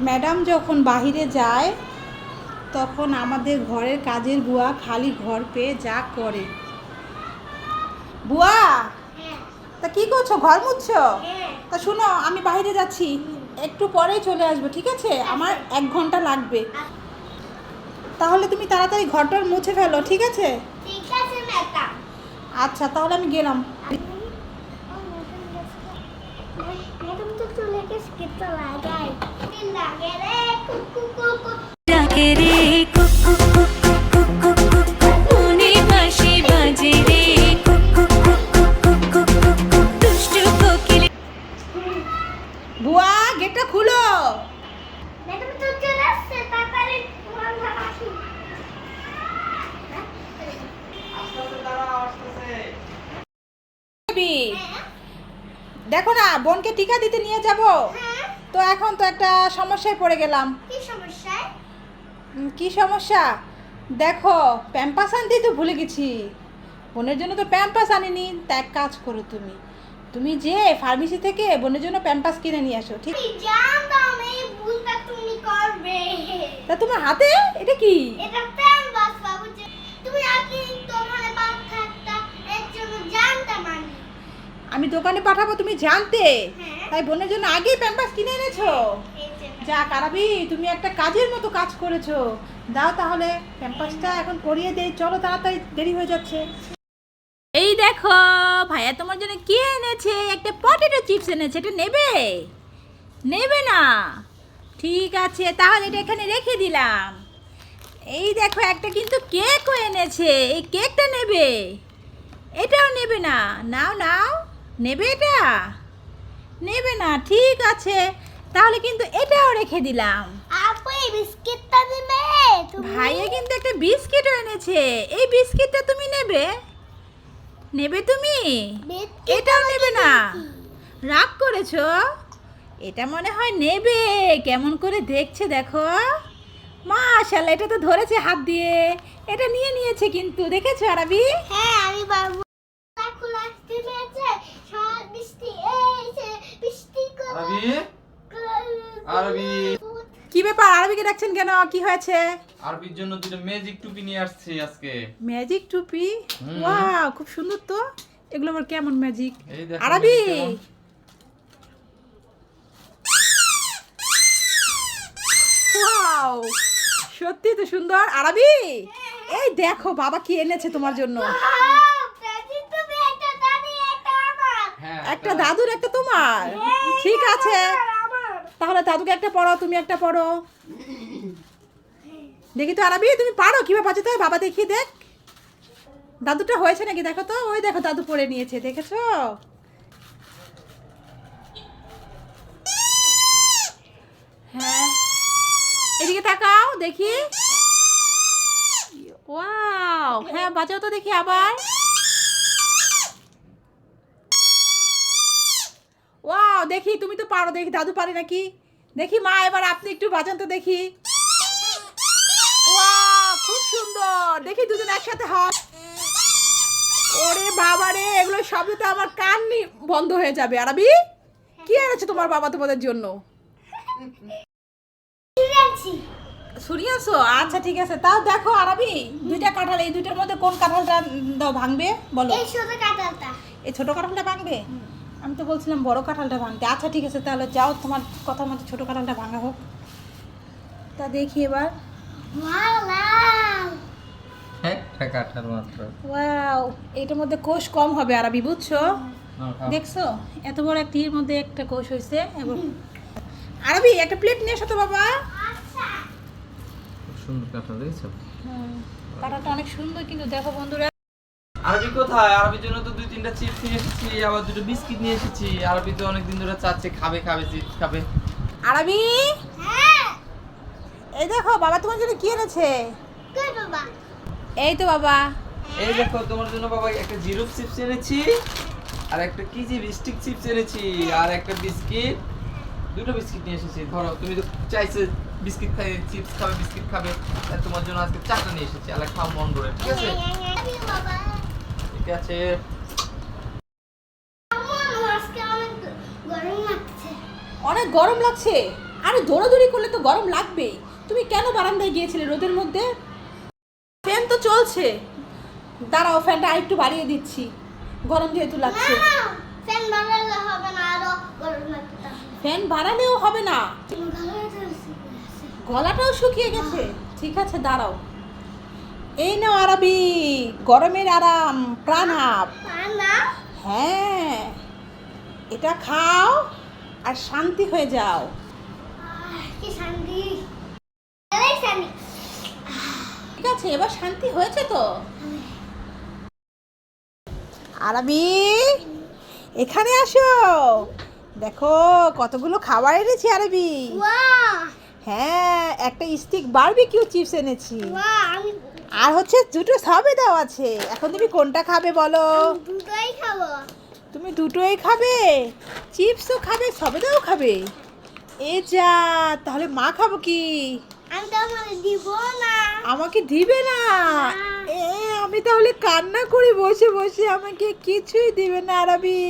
Madam যখন বাহিরে যায় তখন আমাদের ঘরের কাজের বুয়া খালি ঘর পেয়ে যা করে। বুয়া! হ্যাঁ। তা কি করছ? ঘর মুছছো? হ্যাঁ। তা শুনো আমি বাইরে যাচ্ছি। একটু পরেই চলে আসব ঠিক আছে? আমার এক ঘণ্টা লাগবে। তাহলে তুমি তাড়াতাড়ি ঘরটার মুছে ফেলো ঠিক আছে? আচ্ছা তাহলে আমি গেলাম। ডাকে রে কুকু কুকু কুকু কুকু মনে দেখো না বোনকে টিকা দিতে নিয়ে যাব? হ্যাঁ। তো এখন তো একটা সমস্যায় পড়ে গেলাম। কি সমস্যা কি সমস্যা? দেখো প্যাম্পাস আনতেই তো ভুলে গেছি। বোনের জন্য তো প্যাম্পাস আনিনি। তা এক কাজ করো তুমি। তুমি যে ফার্মেসি থেকে বোনের জন্য প্যাম্পাস কিনে নিয়ে আসো ঠিক? জানতাম এই ভুলটা তুমি করবে। তা তোমার হাতে? এটা কি? এটা আমি দোকানে পাঠাবো তুমি জানতে। হ্যাঁ। তাই বোনের জন্য আগেই প্যাম্পাস কিনে এনেছো? যে কারাবি তুমি একটা কাজের মতো কাজ করেছ। দাও তাহলে প্যাম্পাসটা এখন করিয়ে দেই। চলো তাড়াতাড়ি দেরি হয়ে যাচ্ছে। এই দেখো ভাইয়া তোমার জন্য কি এনেছে? একটা পটেটো চিপস এনেছে এটা নেবে? নেবে না? ঠিক আছে তাহলে এটা এখানে রেখে দিলাম। এই দেখো একটা কিন্তু কেকও এনেছে। এই কেকটা নেবে? এটাও নেবে না? নাও নাও। নেবে এটা? নেবে না ঠিক আছে। তাহলে কিন্তু এটাও রেখে দিলাম। আপু এই বিস্কিটটা দিবে? ভাইয়া কিন্তু একটা বিস্কিটও এনেছে। এই বিস্কিটটা তুমি নেবে? নেবে তুমি? এটাও নেবে না। রাগ করেছ? এটা মনে হয় নেবে। কেমন করে দেখছে দেখো। মাশাল্লাহ এটা তো ধরেছে হাত দিয়ে। এটা নিয়ে নিয়েছে কিন্তু। দেখেছ আরবি? হ্যাঁ আমি বাবু খোলা দিয়েছে সব বৃষ্টি এই যে বৃষ্টি করে আরবি? আরবি। কি ব্যাপার? আরবিকে ডাকছেন কেন? কি হয়েছে? আরবির জন্য দুটো ম্যাজিক টুপি নিয়ে আসছি আজকে। ম্যাজিক টুপি? ওয়াও খুব সুন্দর তো। এগুলো আবার কেমন ম্যাজিক আরবি! ওয়াও সত্যি তো সুন্দর। আরবি? এই দেখো বাবা কি এনেছে তোমার জন্য হ্যাঁ একটা দাদুর, একটা তোমার। ঠিক আছে। তাহলে দাদুকে একটা পড়ো তুমি একটা পড়ো। দেখি তো আরবি, তুমি পারো কীভাবে বাজাতে হয় বাবা দেখিয়ে দেখ। দাদুটা হয়েছে নাকি? দেখো তো। ওই দেখো, দাদু পড়ে নিয়েছে, দেখেছ? হ্যাঁ। এদিকে তাকাও, দেখি। ওয়াও। হ্যাঁ বাজাও তো দেখি আবার। ওয়াও দেখি তুমি তো পারো দেখি দাদু পারে নাকি? দেখি মা এবার আপনি একটু বাজান তো দেখি। খুব সুন্দর। দেখি দুজন একসাথে হন ওরে বাবা রে এগুলো শব্দ তো আমার কাননি বন্ধ হয়ে যাবে। আরবি কি এনেছে তোমার বাবা তোমাদের জন্য? শুনিয়েছো? আচ্ছা ঠিক আছে। তাও দেখো আরবি দুইটা কাঁঠাল এই দুইটার মধ্যে কোন কাঁঠালটা দাও ভাঙবে? বলো। এই ছোট কাঁঠালটা। এই ছোট কাঁঠালটা ভাঙবে? আমি তো বলছিলাম বড় কাঁঠালটা ভাঙতে। আচ্ছা ঠিক আছে তাহলে যাও তোমার কথা মতো ছোট কাঁঠালটা ভাঙা হোক। তা দেখি এবার। ওয়াও হ্যাঁ ওয়াও এটার মধ্যে কোষ কম হবে আরবি বুঝছ? দেখছ? এত বড় একটির মধ্যে একটা কোষ হয়েছে এবং আরবি একটা প্লেট নিয়ে এসো তো বাবা। সুন্দর কাঁঠাল দেখছ? কাঁঠালটা অনেক সুন্দর কিন্তু দেখো বন্ধুরা। আরবি কোথায়? আরবির জন্য তো দুই তিনটা চিপস নিয়ে এসেছি আবার দুটো বিস্কিট নিয়ে এসেছি। আরবি তো অনেকদিন ধরে চাচ্ছে খাবে খাবে চিপস খাবে। আরবি? হ্যাঁ। এই দেখো বাবা তোমার জন্য কি এনেছে? এই তো বাবা। এই দেখো তোমার জন্য বাবা একটা জিরো চিপস এনেছি আর একটা কি যে স্টিক চিপস এনেছি আর একটা বিস্কিট। দুটো বিস্কিট নিয়ে এসেছি ধরো তুমি তো চাইছো বিস্কিট খাই চিপস খাবে বিস্কিট খাবে তাই তোমার জন্য আজকে চারটা নিয়ে এসেছি আলা খাও মন করে ঠিক আছে? বাবা। ঠিক আছে। অনেক গরম লাগছে। আরে দৌড়াদৌড়ি করলে তো গরম লাগবেই। তুমি কেন বারান্দায় গিয়েছিলে রোদের মধ্যে? ফ্যান তো চলছে। দাঁড়াও ফ্যানটা আরেকটু বাড়িয়ে দিচ্ছি। গরম যেহেতু লাগছে। ফ্যান বানালে হবে না। আরও গরম লাগবে ফ্যান বাড়ালেও হবে না গলাটাও শুকিয়ে গেছে। ঠিক আছে দাঁড়াও। এই নাও আরবি গরমের আরাম প্রাণ আপ হ্যাঁ এটা খাও আর শান্তি হয়ে যাও। ঠিক আছে এবার শান্তি হয়েছে তো? আরবি এখানে আসো। দেখো কতগুলো খাবার এনেছি আরবি। হ্যাঁ একটা স্টিক বারবিকিউ চিপস এনেছি। আর হচ্ছে দুটো সবেদাও আছে। এখন তুমি কোনটা খাবে বলো? দুটোই খাব তুমি দুটোই খাবে? চিপসও খাবে সবেদাও খাবে। এ যা তাহলে মা খাব কি? আমি তো আমার দিব না। আমাকে দিবে না এ আমি তাহলে কান্না করি বসে বসে আমাকে কিছুই দিবে না আরবি।